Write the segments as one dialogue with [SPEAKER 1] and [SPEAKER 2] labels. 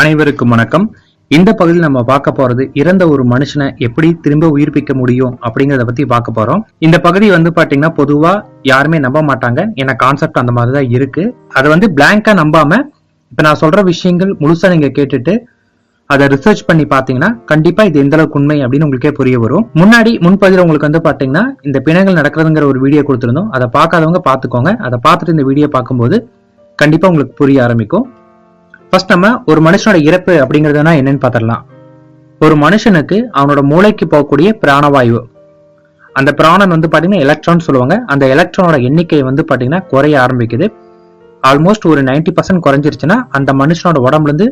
[SPEAKER 1] அனைவருக்கும் வணக்கம். இந்த பகுதியில் நம்ம பார்க்க போறது இறந்த ஒரு மனுஷனை எப்படி திரும்ப உயிர்ப்பிக்க முடியும் அப்படிங்கறத பத்தி பார்க்க போறோம். இந்த பகுதி வந்து பாத்தீங்கன்னா பொதுவா யாருமே நம்ப மாட்டாங்க. ஏன்னா கான்செப்ட் அந்த மாதிரி தான் இருக்கு. அதை வந்து பிளாங்கா நம்பாம இப்ப நான் சொல்ற விஷயங்கள் முழுசா நீங்க கேட்டுட்டு அதை ரிசர்ச் பண்ணி பாத்தீங்கன்னா கண்டிப்பா இது எந்த அளவுக்கு உண்மை அப்படின்னு உங்களுக்கே புரிய வரும். முன்னாடி முன்பதிவில் உங்களுக்கு வந்து பாத்தீங்கன்னா இந்த பிணங்கள் நடக்கிறதுங்கிற ஒரு வீடியோ கொடுத்துருந்தோம். அதை பார்க்காதவங்க பாத்துக்கோங்க அதை பார்த்துட்டு இந்த வீடியோ பார்க்கும்போது கண்டிப்பா உங்களுக்கு புரிய ஆரம்பிக்கும். ஃபர்ஸ்ட் நம்ம ஒரு மனுஷனோட இறப்பு அப்படிங்கிறதுனா என்னன்னு பார்த்துடலாம். ஒரு மனுஷனுக்கு அவனோட மூளைக்கு போகக்கூடிய பிராணவாயு. அந்த பிராணன் வந்து பார்த்தீங்கன்னா எலக்ட்ரான் சொல்லுவாங்க. அந்த எலக்ட்ரானோட எண்ணிக்கை வந்து பார்த்தீங்கன்னா குறைய ஆரம்பிக்குது. ஆல்மோஸ்ட் ஒரு 90% பர்சன்ட் குறைஞ்சிருச்சுன்னா அந்த மனுஷனோட உடம்புலேருந்து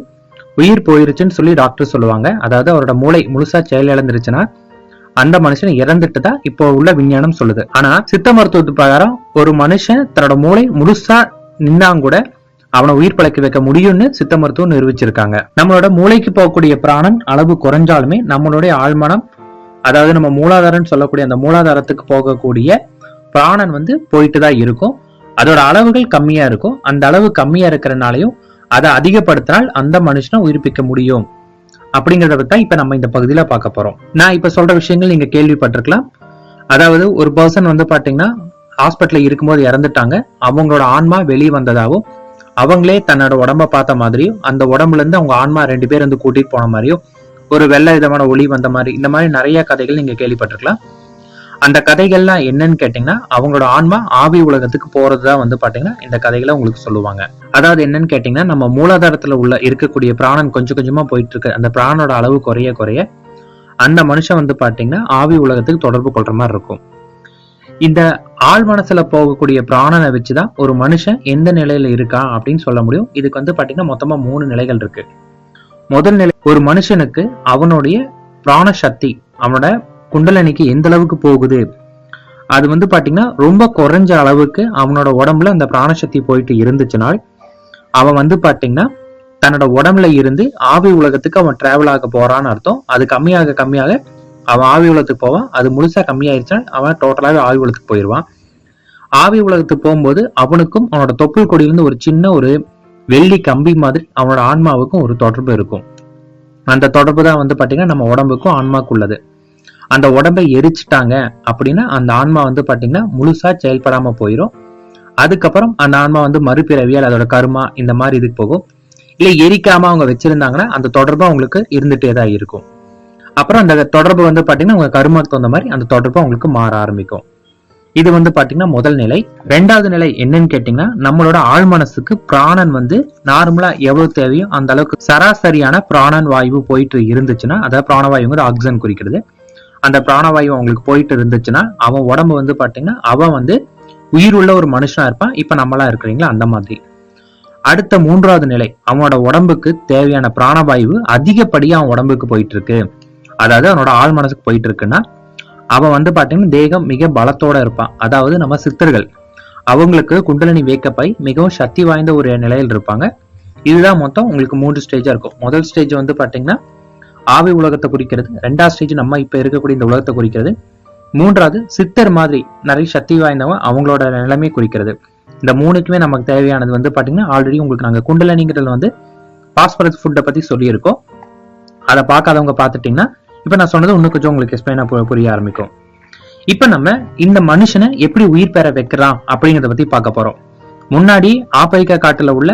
[SPEAKER 1] உயிர் போயிருச்சுன்னு சொல்லி டாக்டர் சொல்லுவாங்க. அதாவது அவரோட மூளை முழுசா செயல் இழந்துருச்சுன்னா அந்த மனுஷன் இறந்துட்டு தான் இப்போ உள்ள விஞ்ஞானம் சொல்லுது. ஆனா சித்த மருத்துவத்து பிரகாரம் ஒரு மனுஷன் தன்னோட மூளை முழுசா நின்னாங்க கூட அவனை உயிர் பழக்க வைக்க முடியும்னு சித்த மருத்துவம் நிரூபிச்சிருக்காங்க. நம்மளோட மூளைக்கு போகக்கூடிய பிராணன் அளவு குறைஞ்சாலுமே நம்மளுடைய ஆழ்மனம் அதாவது நம்ம மூலாதாரம்னு சொல்லக்கூடிய அந்த மூலாதாரத்துக்கு போகக்கூடிய பிராணன் வந்து போயிட்டு தான் இருக்கும். அதோட அளவுகள் கம்மியா இருக்கும். அந்த அளவு கம்மியா இருக்கிறனாலையும் அதை அதிகப்படுத்தினால் அந்த மனுஷனை உயிர்ப்பிக்க முடியும். அப்படிங்கிறத தான் இப்ப நம்ம இந்த பகுதியில பார்க்க போறோம். நான் இப்ப சொல்ற விஷயங்கள் நீங்க கேள்விப்பட்டிருக்கலாம். அதாவது ஒரு பர்சன் வந்து பாத்தீங்கன்னா ஹாஸ்பிட்டல்ல இருக்கும்போது இறந்துட்டாங்க. அவங்களோட ஆன்மா வெளியே வந்ததாகவும் அவங்களே தன்னோட உடம்ப பார்த்த மாதிரியும் அந்த உடம்புல இருந்து அவங்க ஆன்மா ரெண்டு பேர் வந்து கூட்டிட்டு போன மாதிரியும் ஒரு வெள்ளை விதமான ஒளி வந்த மாதிரி இந்த மாதிரி நிறைய கதைகள் நீங்க கேள்விப்பட்டிருக்கலாம். அந்த கதைகள்லாம் என்னன்னு கேட்டீங்கன்னா அவங்களோட ஆன்மா ஆவி உலகத்துக்கு போறதுதான் வந்து பாத்தீங்கன்னா இந்த கதைகளை உங்களுக்கு சொல்லுவாங்க. அதாவது என்னன்னு கேட்டீங்கன்னா நம்ம மூலாதாரத்துல உள்ள இருக்கக்கூடிய பிராணன் கொஞ்சம் கொஞ்சமா போயிட்டு இருக்கு அந்த பிராணோட அளவு குறைய குறைய அந்த மனுஷன் வந்து பாத்தீங்கன்னா ஆவி உலகத்துக்கு தொடர்பு கொள்ற மாதிரி இருக்கும். இந்த ஆழ் மனசுல போகக்கூடிய பிராணனை வச்சுதான் ஒரு மனுஷன் எந்த நிலையில இருக்கான் அப்படின்னு சொல்ல முடியும். இதுக்கு வந்து பாத்தீங்கன்னா மொத்தமா மூணு நிலைகள் இருக்கு. முதல் நிலை ஒரு மனுஷனுக்கு அவனுடைய பிராண சக்தி அவனோட குண்டலனிக்கு எந்த அளவுக்கு போகுது? அது வந்து பாத்தீங்கன்னா ரொம்ப குறைஞ்ச அளவுக்கு அவனோட உடம்புல அந்த பிராணசக்தி போயிட்டு இருந்துச்சுனால் அவன் வந்து பாத்தீங்கன்னா தன்னோட உடம்புல இருந்து ஆவி உலகத்துக்கு அவன் டிராவல் ஆக போறான்னு அர்த்தம். அது கம்மியாக கம்மியாக அவன் ஆவி உலகத்துக்கு போவான். அது முழுசா கம்மியாயிருச்சுன்னா அவன் டோட்டலாவே ஆவி உலகத்துக்கு போயிடுவான் ஆவி உலகத்துக்கு போகும்போது அவனுக்கும் அவனோட தொப்புள் கொடியிலிருந்து ஒரு சின்ன ஒரு வெள்ளி கம்பி மாதிரி அவனோட ஆன்மாவுக்கும் ஒரு தொடர்பு இருக்கும். அந்த தொடர்பு தான் வந்து பாத்தீங்கன்னா நம்ம உடம்புக்கும் ஆன்மாவுக்கு உள்ளது அந்த உடம்பை எரிச்சிட்டாங்க அப்படின்னா அந்த ஆன்மா வந்து பாத்தீங்கன்னா முழுசா செயல்படாம போயிடும் அதுக்கப்புறம் அந்த ஆன்மா வந்து மறுபிறவியால் அதோட கருமா இந்த மாதிரி இதுக்கு போகும். இல்லை எரிக்காம அவங்க வச்சிருந்தாங்கன்னா அந்த தொடர்பு அவங்களுக்கு இருந்துட்டே தான் இருக்கும். அப்புறம் அந்த தொடர்பு வந்து பாத்தீங்கன்னா உங்க கருமாக்கு தகுந்த மாதிரி அந்த தொடர்பு உங்களுக்கு மாற ஆரம்பிக்கும். இது வந்து பாத்தீங்கன்னா முதல் நிலை. ரெண்டாவது நிலை என்னன்னு கேட்டீங்கன்னா நம்மளோட ஆழ் மனசுக்கு பிராணன் வந்து நார்மலா எவ்வளவு தேவையோ அந்த அளவுக்கு சராசரியான பிராணன் வாயு போயிட்டு இருந்துச்சுன்னா அதாவது பிராணவாயுங்கிறது ஆக்சிஜன் குறிக்கிறது. அந்த பிராணவாயு அவங்களுக்கு போயிட்டு இருந்துச்சுன்னா அவன் உடம்பு வந்து பாத்தீங்கன்னா அவன் வந்து உயிர் உள்ள ஒரு மனுஷனா இருப்பான். இப்ப நம்மளா இருக்கிறீங்களா? அந்த மாதிரி. அடுத்த மூன்றாவது நிலை அவனோட உடம்புக்கு தேவையான பிராணவாயு அதிகப்படியா அவன் உடம்புக்கு போயிட்டு இருக்கு. அதாவது அவனோட ஆள் மனசுக்கு போயிட்டு இருக்குன்னா அவன் வந்து பார்த்தீங்கன்னா தேகம் மிக பலத்தோட இருப்பான். அதாவது நம்ம சித்தர்கள் அவங்களுக்கு குண்டலினி வேக்கப்பை மிகவும் சக்தி வாய்ந்த ஒரு நிலையில் இருப்பாங்க. இதுதான் மொத்தம் உங்களுக்கு மூன்று ஸ்டேஜா இருக்கும். முதல் ஸ்டேஜ் வந்து பாத்தீங்கன்னா ஆவி உலகத்தை குறிக்கிறது. ரெண்டாவது ஸ்டேஜ் நம்ம இப்போ இருக்கக்கூடிய இந்த உலகத்தை குறிக்கிறது. மூன்றாவது சித்தர் மாதிரி நிறைய சக்தி வாய்ந்தவங்க அவங்களோட நிலைமை குறிக்கிறது. இந்த மூணுக்குமே நமக்கு தேவையானது வந்து பார்த்தீங்கன்னா ஆல்ரெடி உங்களுக்கு நாங்கள் குண்டலனிங்கிறது வந்து பாஸ்பரஸ் ஃபுட்டை பத்தி சொல்லியிருக்கோம். அதை பார்க்காதவங்க பார்த்துட்டிங்கன்னா இப்ப நான் சொன்னது இன்னும் கொஞ்சம் உங்களுக்கு எக்ஸ்பிளைனாக புரிய ஆரம்பிக்கும். இப்ப நம்ம இந்த மனுஷனை எப்படி உயிர் பெற வைக்கிறான் அப்படிங்கிறத பத்தி பார்க்க போறோம். முன்னாடி ஆப்பிரிக்கா காட்டுல உள்ள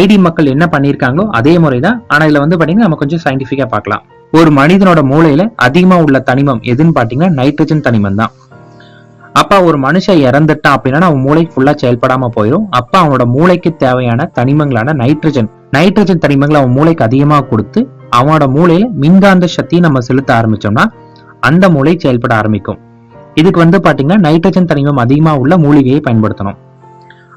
[SPEAKER 1] ஐடி மக்கள் என்ன பண்ணியிருக்காங்களோ அதே முறைதான் ஆனால் இதுல வந்து பாத்தீங்கன்னா நம்ம கொஞ்சம் சயின்டிஃபிக்காக பார்க்கலாம். ஒரு மனிதனோட மூளையில அதிகமா உள்ள தனிமம் எதுன்னு பாத்தீங்கன்னா நைட்ரஜன் தனிமம் தான். அப்பா ஒரு மனுஷன் இறந்துட்டான் அப்படின்னா அவன் மூளை ஃபுல்லா செயல்படாம போயிடும் அப்பா அவனோட மூளைக்கு தேவையான தனிமங்களான நைட்ரஜன் நைட்ரஜன் தனிமங்களை அவன் மூளைக்கு அதிகமா கொடுத்து அவனோட மூளையில மின்காந்த சக்தியை நம்ம செலுத்த ஆரம்பிச்சோம்னா அந்த மூளை செயல்பட ஆரம்பிக்கும். இதுக்கு வந்து பாத்தீங்கன்னா நைட்ரஜன் தனிமம் அதிகமா உள்ள மூலிகையை பயன்படுத்தணும்.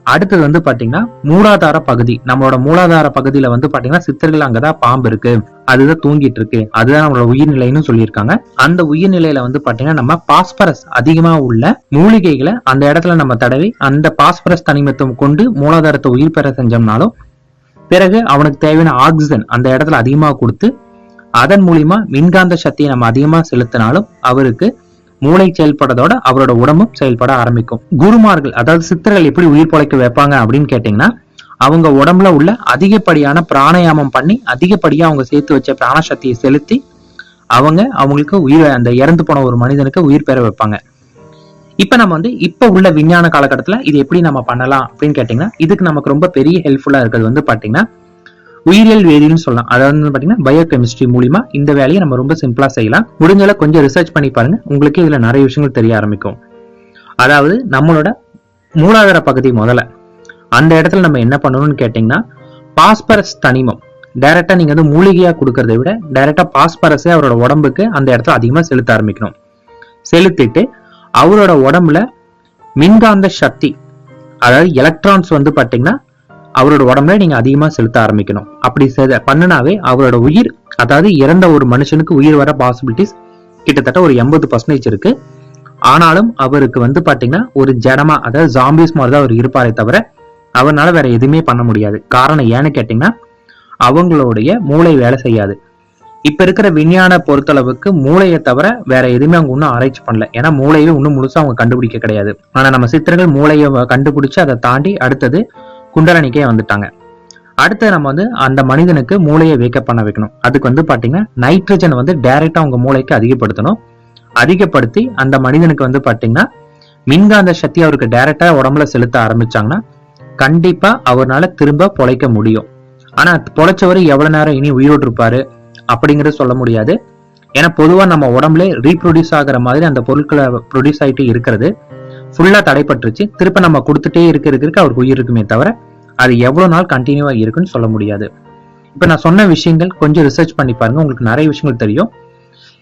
[SPEAKER 1] அடுத்தது வந்து பாத்தீங்கன்னா மூலாதார பகுதி. நம்மளோட மூலாதார பகுதியில வந்து பாத்தீங்கன்னா சித்தர்கள் அங்கதான் பாம்பு இருக்கு. அதுதான் தூங்கிட்டு இருக்கு. அதுதான் நம்மளோட உயிர்நிலைன்னு சொல்லியிருக்காங்க. அந்த உயிர்நிலையில வந்து பாத்தீங்கன்னா நம்ம பாஸ்பரஸ் அதிகமா உள்ள மூலிகைகளை அந்த இடத்துல நம்ம தடவி அந்த பாஸ்பரஸ் தனிமத்தை கொண்டு மூலாதாரத்தை உயிர் பெற செஞ்சோம்னாலும் பிறகு அவனுக்கு தேவையான ஆக்சிஜன் அந்த இடத்துல அதிகமாக கொடுத்து அதன் மூலியமா மின்காந்த சக்தியை நம்ம அதிகமா செலுத்தினாலும் அவருக்கு மூளை செயல்படுறதோட அவரோட உடம்பும் செயல்பட ஆரம்பிக்கும். குருமார்கள் அதாவது சித்தர்கள் எப்படி உயிர் பொழைக்க வைப்பாங்க அப்படின்னு கேட்டீங்கன்னா அவங்க உடம்புல உள்ள அதிகப்படியான பிராணாயாமம் பண்ணி அதிகப்படியா அவங்க சேர்த்து வச்ச பிராணசக்தியை செலுத்தி அவங்க அவங்களுக்கு உயிர் அந்த இறந்து போன ஒரு மனிதனுக்கு உயிர் பெற வைப்பாங்க. இப்ப நம்ம வந்து இப்ப உள்ள விஞ்ஞான காலகட்டத்துல இது எப்படி நம்ம பண்ணலாம் அப்படின்னு கேட்டீங்கன்னா இதுக்கு நமக்கு ரொம்ப பெரிய ஹெல்ப்ஃபுல்லா இருக்கிறது வந்து பாத்தீங்கன்னா உயிரியல் வேதியியல்னு சொல்லலாம். அதாவது வந்து பாத்தீங்கன்னா பயோ கெமிஸ்ட்ரி மூலியமா இந்த வேலையை நம்ம ரொம்ப சிம்பிளா செய்யலாம். முடிஞ்சளவு கொஞ்சம் ரிசர்ச் பண்ணி பாருங்க. உங்களுக்கு இதுல நிறைய விஷயங்கள் தெரிய ஆரம்பிக்கும். அதாவது நம்மளோட மூலாதார பகுதி முதல்ல. அந்த இடத்துல நம்ம என்ன பண்ணணும்னு கேட்டீங்கன்னா பாஸ்பரஸ் தனிமம். டைரக்டா நீங்க வந்து மூலிகையா கொடுக்கறத விட டைரக்டா பாஸ்பரஸே அவரோட உடம்புக்கு அந்த இடத்துல அதிகமா செலுத்த ஆரம்பிக்கணும். செலுத்திட்டு அவரோட உடம்புல மின்காந்த சக்தி அதாவது எலக்ட்ரான்ஸ் வந்து பார்த்தீங்கன்னா அவரோட உடம்புல நீங்க அதிகமா செலுத்த ஆரம்பிக்கணும். அப்படி செ- பண்ணுனாவே அவரோட உயிர் அதாவது இறந்த ஒரு மனுஷனுக்கு உயிர் வர பாசிபிலிட்டிஸ் கிட்டத்தட்ட ஒரு எண்பது பர்சன்டேஜ் இருக்கு. ஆனாலும் அவருக்கு வந்து பாத்தீங்கன்னா ஒரு ஜடமா அதாவது ஜாம்பிஸ் மாதிரி தான் அவர் இருப்பாரே தவிர அவரால் வேற எதுவுமே பண்ண முடியாது. காரணம் ஏன்னு கேட்டீங்கன்னா அவங்களுடைய மூளை வேலை செய்யாது. இப்ப இருக்கிற விஞ்ஞான பொறுத்தளவுக்கு மூளையை தவிர வேற எதுவுமே அவங்க இன்னும் ஆராய்ச்சி பண்ணல. ஏன்னா மூளையை இன்னும் முழுசா அவங்க கண்டுபிடிக்க கிடையாது. ஆனா நம்ம சித்திரங்கள் மூளையை கண்டுபிடிச்சு அதை தாண்டி அடுத்தது குண்டலனிக்கே வந்துட்டாங்க. அடுத்து நம்ம வந்து அந்த மனிதனுக்கு மூளையை வேக்கப் பண்ண வைக்கணும். அதுக்கு வந்து பாத்தீங்கன்னா நைட்ரஜன் வந்து டைரக்டா அவங்க மூளைக்கு அதிகப்படுத்தணும். அதிகப்படுத்தி அந்த மனிதனுக்கு வந்து பாத்தீங்கன்னா மின்காந்த சக்தி அவருக்கு டைரக்டா உடம்புல செலுத்த ஆரம்பிச்சாங்கன்னா கண்டிப்பா அவரால் திரும்ப பொழைக்க முடியும். ஆனா பொழைச்சவர் எவ்வளவு நேரம் இனி உயிரோடு இருப்பாரு அப்படிங்கறது சொல்ல முடியாது. ஏன்னா பொதுவா நம்ம உடம்புல ரீப்ரொடியூஸ் ஆகுற மாதிரி அந்த பொருட்களை ப்ரொடியூஸ் ஆயிட்டு இருக்கிறது. ஃபுல்லா தடைப்பட்டுருச்சு. திருப்ப நம்ம கொடுத்துட்டே இருக்க அவருக்கு உயிர் இருக்குமே தவிர அது எவ்வளவு நாள் கண்டினியூவா இருக்குன்னு சொல்ல முடியாது. இப்ப நான் சொன்ன விஷயங்கள் கொஞ்சம் ரிசர்ச் பண்ணி பாருங்க. உங்களுக்கு நிறைய விஷயங்கள் தெரியும்.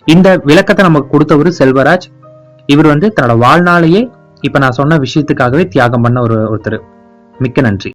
[SPEAKER 1] இந்த விளக்கத்தை நமக்கு கொடுத்தவர் செல்வராஜ். இவர் வந்து தன்னோட வாழ்நாளையே இப்ப நான் சொன்ன விஷயத்துக்காகவே தியாகம் பண்ண ஒரு ஒருத்தர். மிக்க நன்றி.